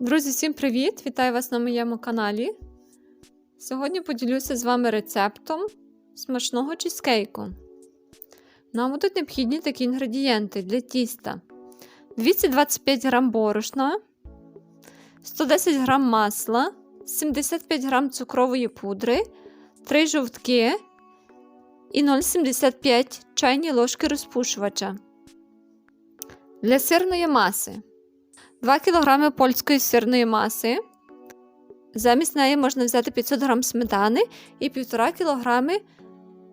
Друзі, всім привіт! Вітаю вас на моєму каналі. Сьогодні поділюся з вами рецептом смачного чизкейку. Нам будуть необхідні такі інгредієнти для тіста: 225 г борошна, 110 г масла, 75 г цукрової пудри, 3 жовтки і 0,75 чайні ложки розпушувача. Для сирної маси. 2 кг польської сирної маси. Замість неї можна взяти 500 г сметани і 1,5 кг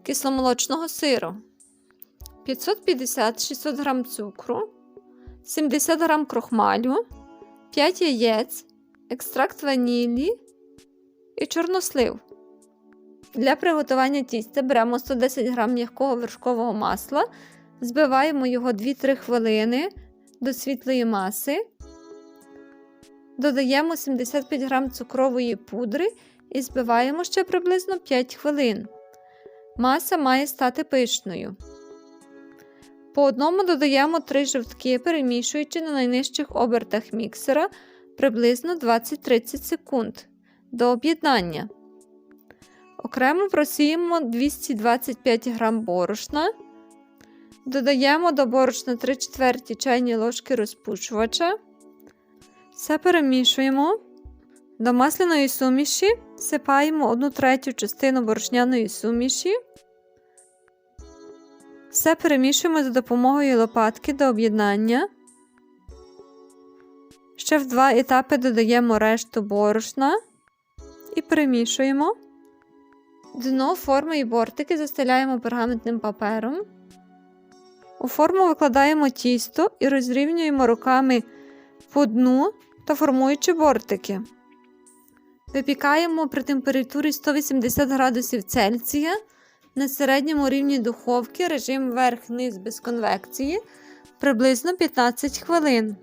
кисломолочного сиру, 550-600 г цукру, 70 г крохмалю, 5 яєць, екстракт ванілі і чорнослив. Для приготування тіста беремо 110 г м'якого вершкового масла, збиваємо його 2-3 хвилини до світлої маси. Додаємо 75 г цукрової пудри і збиваємо ще приблизно 5 хвилин. Маса має стати пишною. По одному додаємо 3 жовтки, перемішуючи на найнижчих обертах міксера приблизно 20-30 секунд до об'єднання. Окремо просіємо 225 г борошна. Додаємо до борошна 3 четверті чайні ложки розпушувача. Все перемішуємо. До масляної суміші всипаємо 1 третю частину борошняної суміші. Все перемішуємо за допомогою лопатки до об'єднання. Ще в два етапи додаємо решту борошна і перемішуємо. Дно форми і бортики застеляємо пергаментним папером. У форму викладаємо тісто і розрівнюємо руками по дну та формуючи бортики. Випікаємо при температурі 180 градусів Цельсія на середньому рівні духовки режим верх-низ без конвекції приблизно 15 хвилин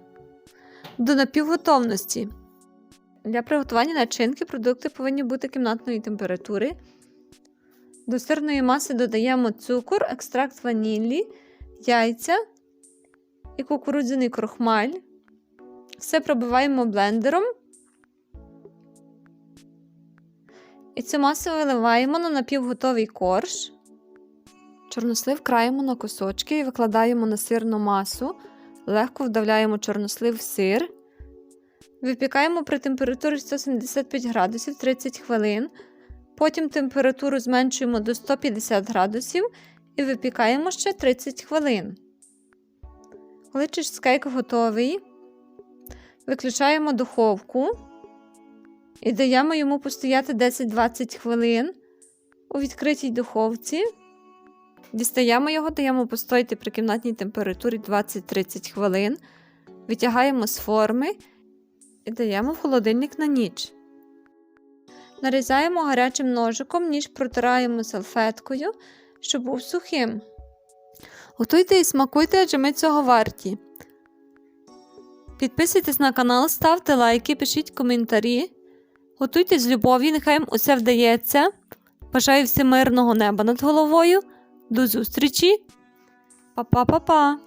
до напівготовності. Для приготування начинки продукти повинні бути кімнатної температури. До сирної маси додаємо цукор, екстракт ванілі, яйця і кукурудзяний крохмаль. Все пробиваємо блендером. І цю масу виливаємо на напівготовий корж. Чорнослив краємо на кусочки і викладаємо на сирну масу. Легко вдавляємо чорнослив в сир. Випікаємо при температурі 175 градусів 30 хвилин. Потім температуру зменшуємо до 150 градусів і випікаємо ще 30 хвилин. Коли чизкейк готовий, виключаємо духовку і даємо йому постояти 10-20 хвилин у відкритій духовці. Дістаємо його, даємо постояти при кімнатній температурі 20-30 хвилин, витягаємо з форми і даємо в холодильник на ніч. Нарізаємо гарячим ножиком, ніж протираємо салфеткою, щоб був сухим. Готуйте і смакуйте, адже ми цього варті. Підписуйтесь на канал, ставте лайки, пишіть коментарі. Готуйте з любові, нехай вам усе вдається. Бажаю всім мирного неба над головою. До зустрічі! Па-па-па-па!